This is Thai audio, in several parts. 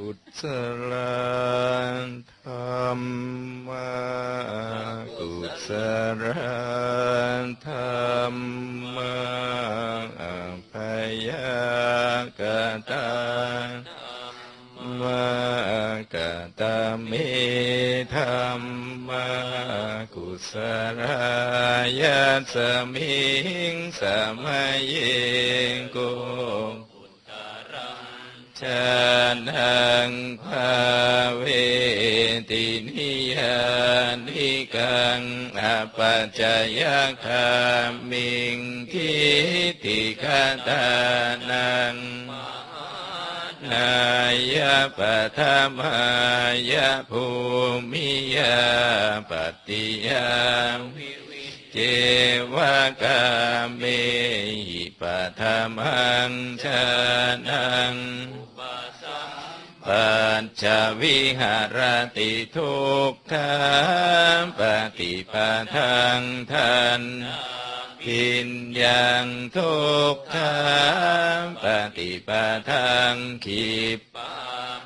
กุศลธรรมกุศลธรรมพยากตามกตเมธรรมกุศลายสมิงสมัยโก ชานังภาเวตินิยานิกังอปัจจยคามิงทิติคตานังนายปธรรมายภูมิยาปฏิยาเจวกาเมหิปธรรมังชานัง ปัจจวิหารติทุกขาปฏิปทังทันพินยังทุกขาปฏิปทังขีป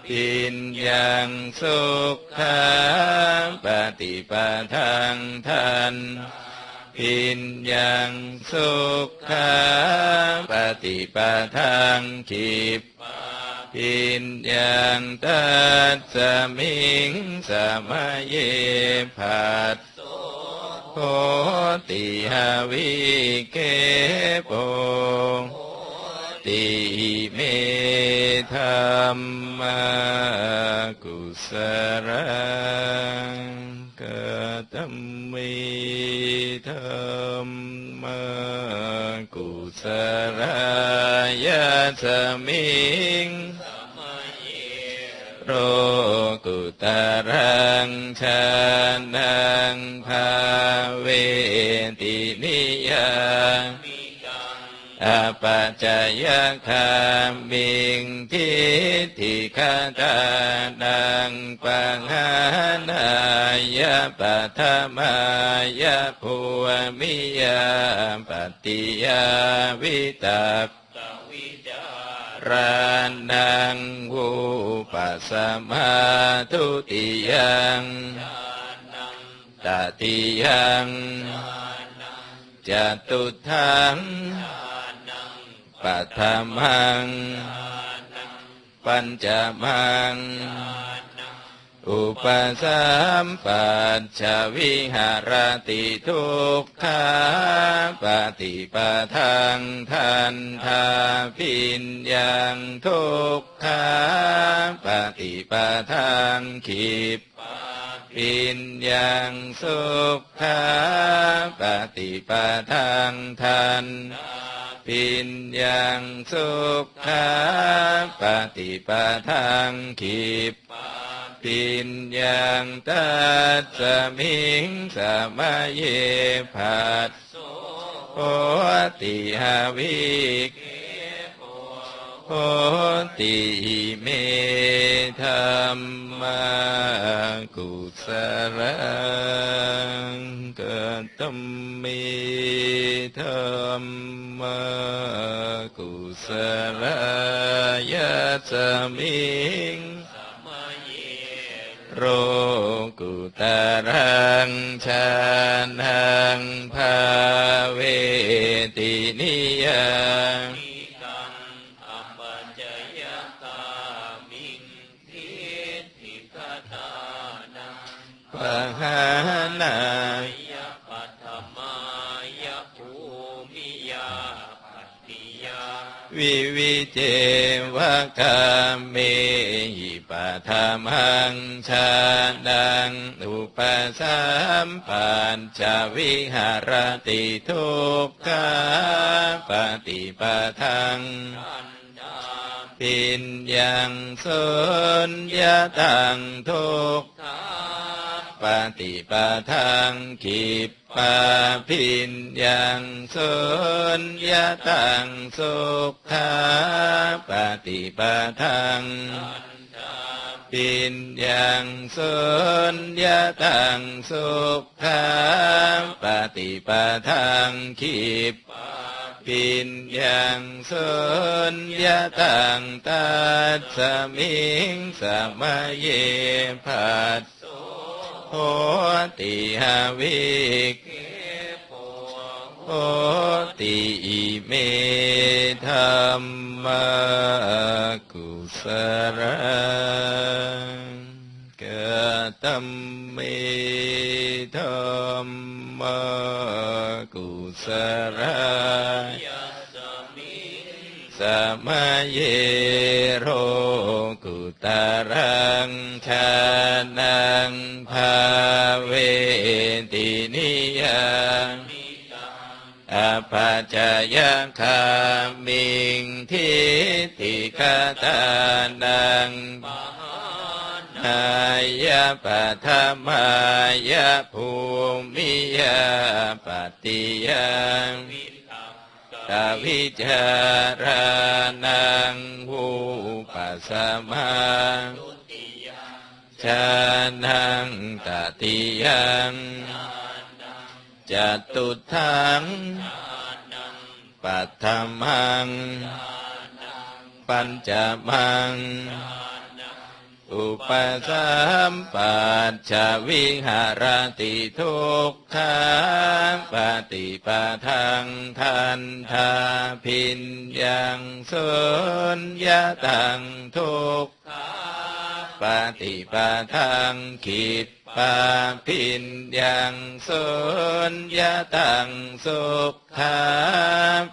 พินยังสุขขาปฏิปทังทันพินยังสุขขาปฏิปทังขีป พินยังตัสสมิงสมัยเยภัสโคติหวิเกโปติเมธรรมกุศลกตมิธรรมกุศลยาสมิง รกุตรังชานังภาเวตินิยาอปัจจยคามิงทิฏฐิคตานังปังหานายปัทมายภูมิยาปฏิยาวิตัก รานังวูปัสมาทุติยังตติยังจตุทังปัทมัง ปัญจมัง อุปสัมปัชชวิหารติทุกขาปฏิปทังทันทาพินยังทุกขาปฏิปทังขีปปินยังสุขขาปฏิปทังทันปินยังสุขขาปฏิปทังขีป ปินยังตัสสมิงสมัยเยภัสโหติหาวิกโหติเมธรรมกุศลกตมเมธรรมกุศลยาสมิง รกุตรังชานังภาเวตินิยาปหานาปัทมายภูมิยาปัตติยาวิวิเจวะกาเมหิปะ ธรรมังชาดังอุปสัมปันจวิหารติทุกขาปฏิปทังปินยังสุญญาตังทุกทาปฏิปทังขีปปาพินยังสุญญาตังสุขาปฏิปทังอันดา ปินยังสุญญาตังสุขาปฏิปทังขีปปิญญังสุญญาตังตัสสมิงสมัยเยภัสโหติหาวิกโหติอิเมธรรมกุ สรังกตัมเมธรรมกุสรังสมัยเยโรกุตารังชานังภาเวตินิยัง ปัจจยคามิงทิติคตานังอายะปัทมายะภูมิยะปฏิยังตาวิจารนังหูปัสสมาชานังตติยังจตุทัง ปัตมัง ปัญจมัง อุปสัมปัชชวิหารติทุกขาปฏิปทังทันทาพินยังสุญญาตังทุกขา ปฏิปทังขิดปาพินยังสุญญาตังสุขา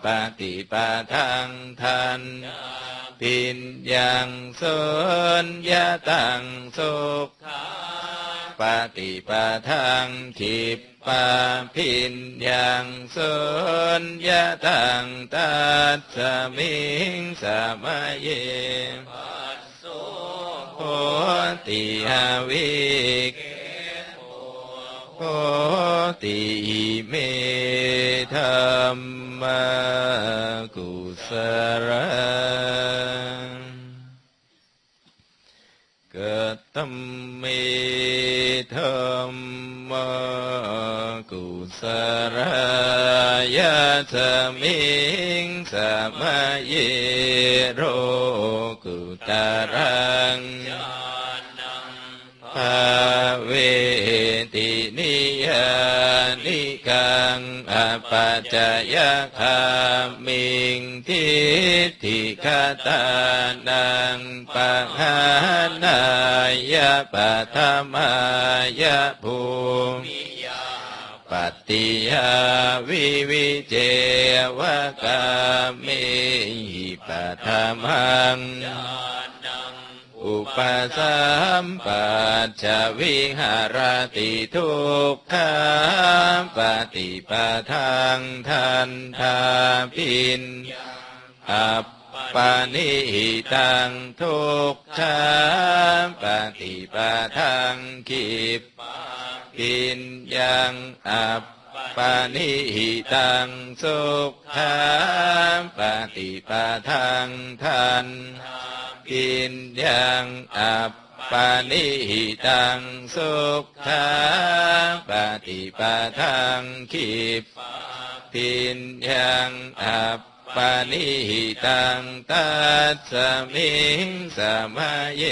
ปฏิปทังทันปิญญังสุญญาตังสุขาปฏิปทังขิปปาพิญญังสุญญาตังตัสสมิงสมัยเย ติหาวิกโหติเมธรรมกุสรังเกิดตัมเมธรรมกุสรายะสมิงสมัยเยโรกุ ตารังภาเวตินิยานิกังอปัจจยคามิงทิฏฐิคตานังปะหานายะปัทมายะภูมิปฏิยาวิวิเจวกามิหิปัทมัง ปสัมปัชวิหารติทุกขาปฏิปทังทันทาพินอัปปานิหิตังทุกขาปฏิปทังคิปปินยังอัปปานิหิตังสุขามปฏิปทังทัน ปินยังอัปปานิหิตังสุขาปฏิปทังขิปปินยังอัปปานิหิตังตัสสมิงสมัยเย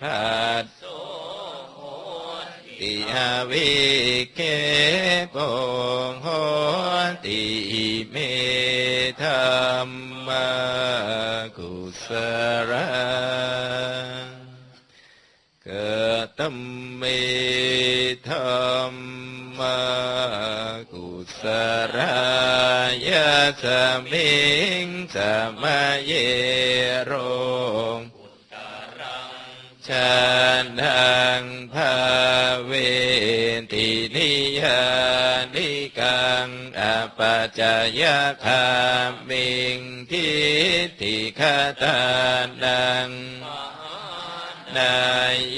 ภัสติหาวิเกปงโหติเมธรรมกุส รังเกิดตัมเมธรรมกุสรายะสมิงสมัยเยโรงชานังภาเวตินิยา งอปัจจยคามิงทิฏฐิคตานังนา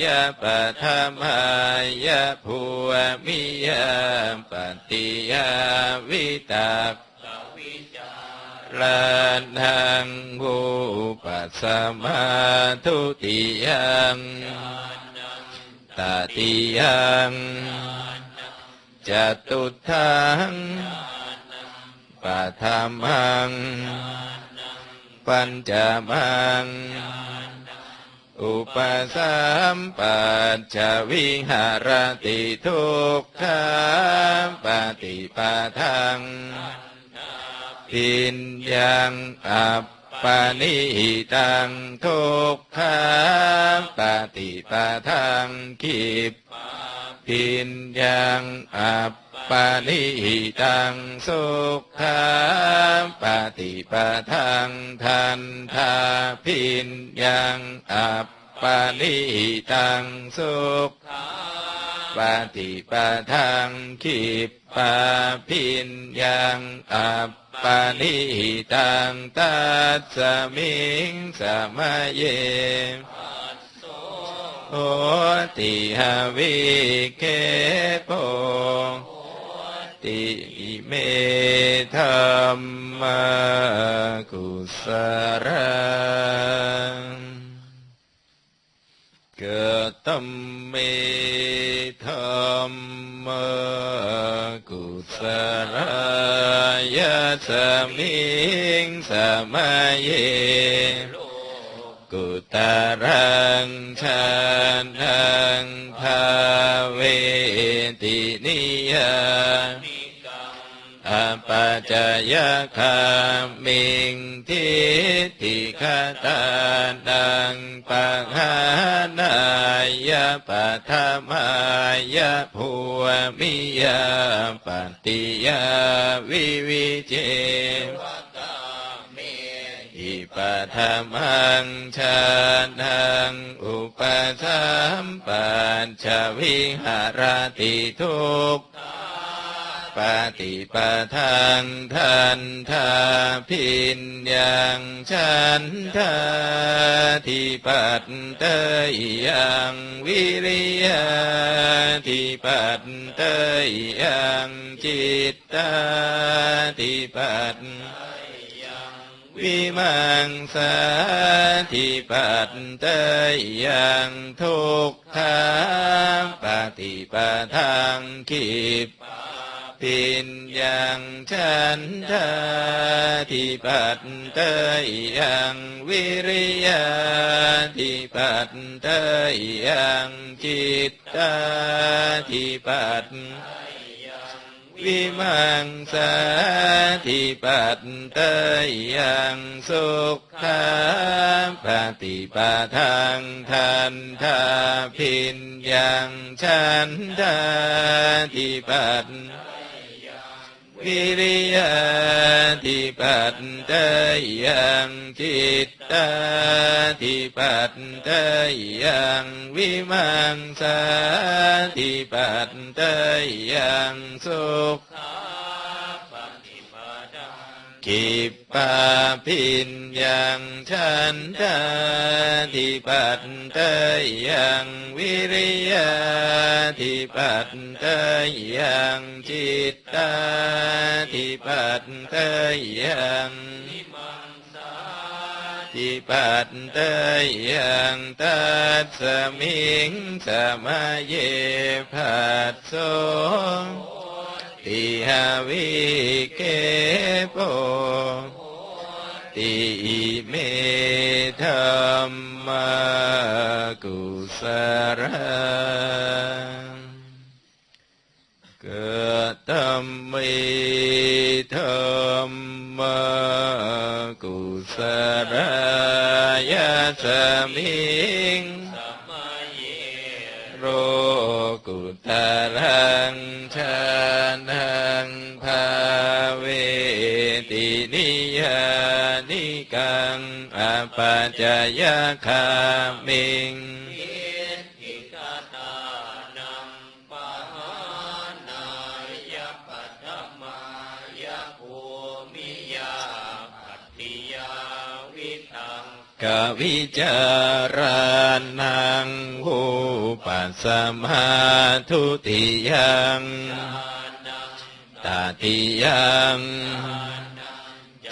ยะปัทมายะภูมิยะปฏิยาวิตักลานังอุปัสมาทุติยังตติยัง จตุทังปปะธรรมัง ปัญจมัง อุปสัมปัจจวิหารติทุกขาปฏิปทังปิญญังอัป ปานิตังทุกขาปฏิปทังคิปปิญญังอัปปานิตังสุขาปฏิปทังทันทาพิญญังอัปปานิตังสุขา ปฏิปทังคิปปาพิญญังอัปปานิตังตัสสมิงสมัยเยโหติหวิเคโปติเมธรรมกุสรัง ตัมเมธรรมกุสรายะสมิงสมัยเยกุตารังชานังภาเวตินิยา ปัจจยคามิงทิฏฐิคตานังปังหานายะปัทมายะภูมิยาปฏิยาวิวิเจอิปัทมังชานังอุปสัมปัญชวิหารติทุก ปฏิปทังทันทาพินยังฉันทาทิปัตเตยยังวิริยาทิปัตเตยยังจิตตาทิปัตวิมังสาทิปัตเตยยังทุกขาปฏิปทังคิป ปินยังฉันทาทิปัตเตยยังวิริยาทิปัตเตยยังจิตตาทิปัตวิมังสาทิปัตเตยยังสุขาปฏิปทังทันทาพินยังฉันทาทิปัต วิริยาทิปัตเตยยังจิตตาทิปัตเตยยังวิมังสาทิปัตเตยยังสุขกิป ปาพินยังฉันทาทิปัตเตยยังวิริยาทิปัตเตยยังจิตตาทิปัตเตยยังทิปัตเตยยังตัสสมิงสมัยเยภัสโสติหาวิเกโป ติเมธรรมกุสรังเกิดตัมเมธรรมกุสรยะสมิ จจยคามิงกวิจารานังหูปัสสมาทุติยังตาติยัง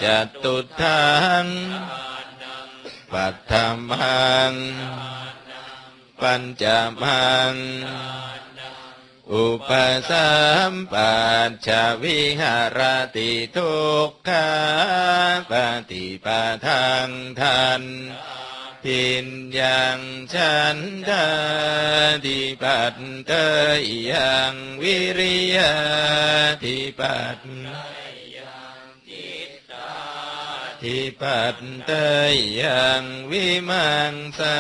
จตุทัง ปัตถมัง ปัญจมัง อุปสัมปัชชวิหารติทุกขาปฏิปทังทันพินยังฉันทาทิปัตเตยังวิริยาทิปัต ทิปัตเตยังวิมังสา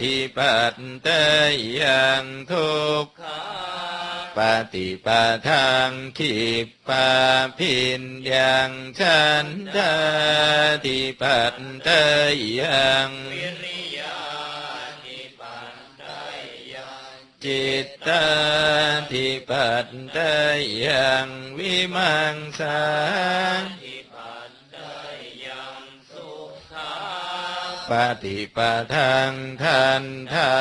ทิปัตเตยังทุกขปฏิปทางขีปปาพินยังฉันทาทิปัตเตยังวิริยาทิปันไดยังจิตตาทิปัตเตยยังวิมังสา ปฏิปทางทันทา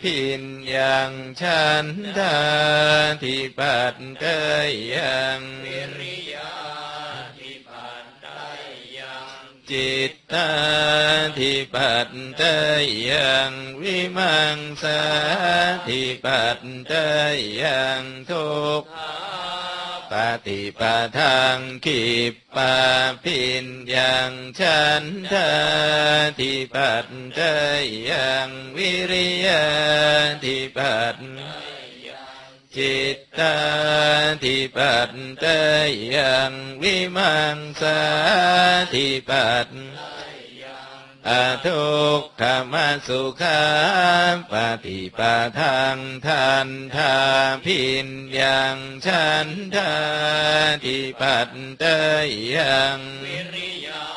พินยังฉันทาทิปัตเตยยังวิริยาทิปันไดยังจิตตาทิปัตเตยยังวิมังสาทิปัตเตยยังทุกขา ฏิปทางขีปปาพินยังฉันทาทิปัตเตยังวิริยะทิปัตจิตตาทิปัตเตยยังวิมังสาทิปัต อทุกขมสุขาปฏิปทางทันทาพินยังฉันทาติปัตเตยังวิริยา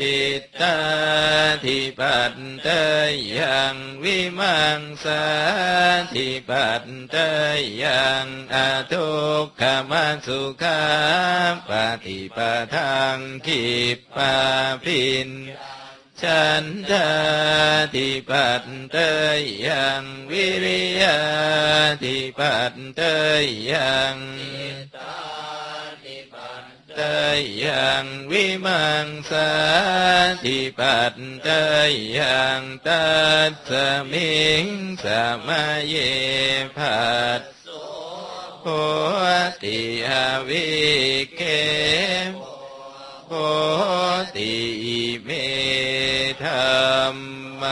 จิตตาทิปัตเตยังวิมังสาทิปัตเตยังอทุกขมสุขาปฏิปทางขีปปาพินฉันทาทิปัตเตยังวิริยาทิปัตเตยัง ยยังวิมังสาทิปัตเตยยังตัสสมิงสมาเยภัสโสโพติอวิเคโพติเมธรรม